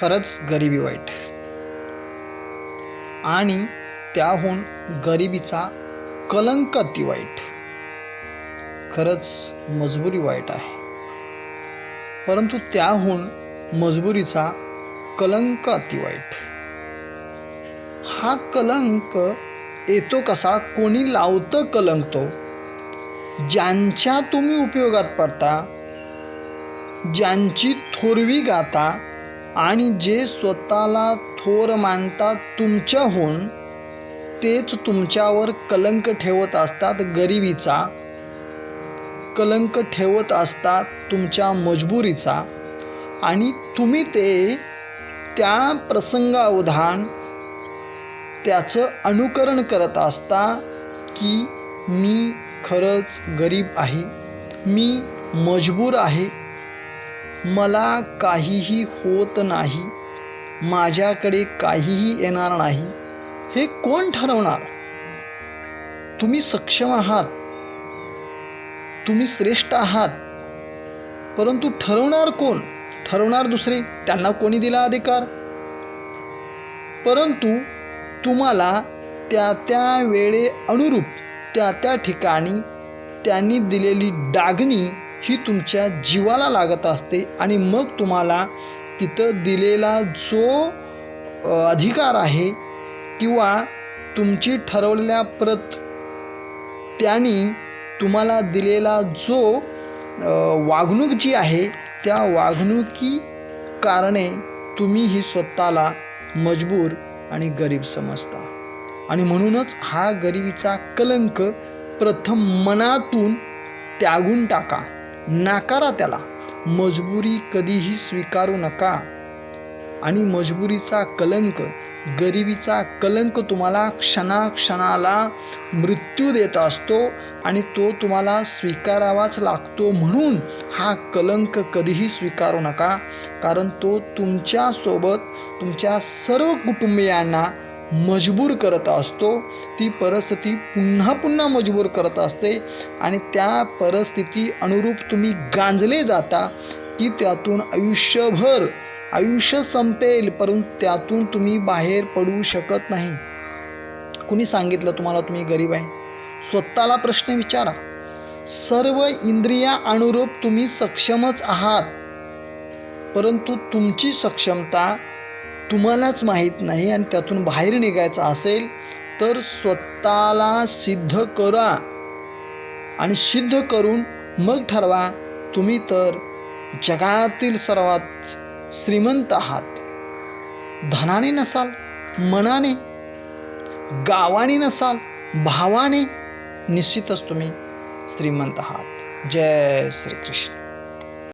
खरंच गरिबी वाईट. आणि त्याहून गरिबीचा कलंक अति वाईट. खरंच मजबुरी वाईट आहे. परंतु त्याहून मजबुरीचा कलंक अति वाईट. हा कलंक येतो कसा? कोणी लावतं कलंक तो? ज्यांच्या तुम्ही उपयोगात पडता ज्यांची थोरवी गाता आणि जे स्वतःला थोर मानतात तुमच्याहून तेच तुमच्यावर कलंक ठेवत असतात गरिबीचा. कलंक ठेवत असतात तुमच्या मजबुरीचा. आणि तुम्ही ते त्या प्रसंगावधान त्याचं अनुकरण करत असता की मी खरंच गरीब आहे. मी मजबूर आहे. मला काहीही होत नाही. माझ्याकडे काहीही येणार नाही. हे कोण ठरवणार? तुम्ही सक्षम आहात. तुम्ही श्रेष्ठ आहात. परंतु ठरवणार कोण? ठरवणार दुसरे? त्यांना कोणी दिला अधिकार? परंतु तुम्हाला त्या त्या वेळे अनुरूप त्या त्या ठिकाणी त्यांनी दिलेली डागणी ही तुमच्या जीवाला लागत असते आणि मग तुम्हाला तिथं दिलेला जो अधिकार आहे किंवा तुमची ठरवलेल्या प्रत त्यांनी तुम्हाला दिलेला जो वागणूक जी आहे त्या वागणुकी कारणे तुम्ही ही स्वतःला मजबूर आणि गरीब समजता. आणि म्हणूनच हा गरिबीचा कलंक प्रथम मनातून त्यागून टाका. नाकारा त्याला. मजबुरी कधीही स्वीकारू नका. आणि मजबुरीचा कलंक गरिबीचा कलंक तुम्हाला क्षणाक्षणाला मृत्यू देत असतो आणि तो तुम्हाला स्वीकारावाच लागतो म्हणून हा कलंक कधीही स्वीकारू नका. कारण तो तुमच्यासोबत तुमच्या सर्व कुटुंबियांना मजबूर करत असतो ती परिस्थिती पुन्हा पुन्हा मजबूर करत असते आणि त्या परिस्थिती अनुरूप तुम्ही गांजले जाता की त्यातून आयुष्यभर आयुष्य संपेल परंतु त्यातून तुम्ही बाहेर पडू शकत नाही. कुणी सांगितलं तुम्हाला तुम्ही गरीब आहे? स्वतःला प्रश्न विचारा. सर्व इंद्रिया अनुरूप तुम्ही सक्षमच आहात. परंतु तुमची सक्षमता तुम्हालाच माहीत नाही आणि त्यातून बाहेर निघायचं असेल तर स्वतःला सिद्ध करा. आणि सिद्ध करून मग ठरवा तुम्ही तर जगातील सर्वात श्रीमंत आहात. धनाने नसाल मनाने गावाने नसाल भावाने निश्चितच तुम्ही श्रीमंत आहात. जय श्रीकृष्ण.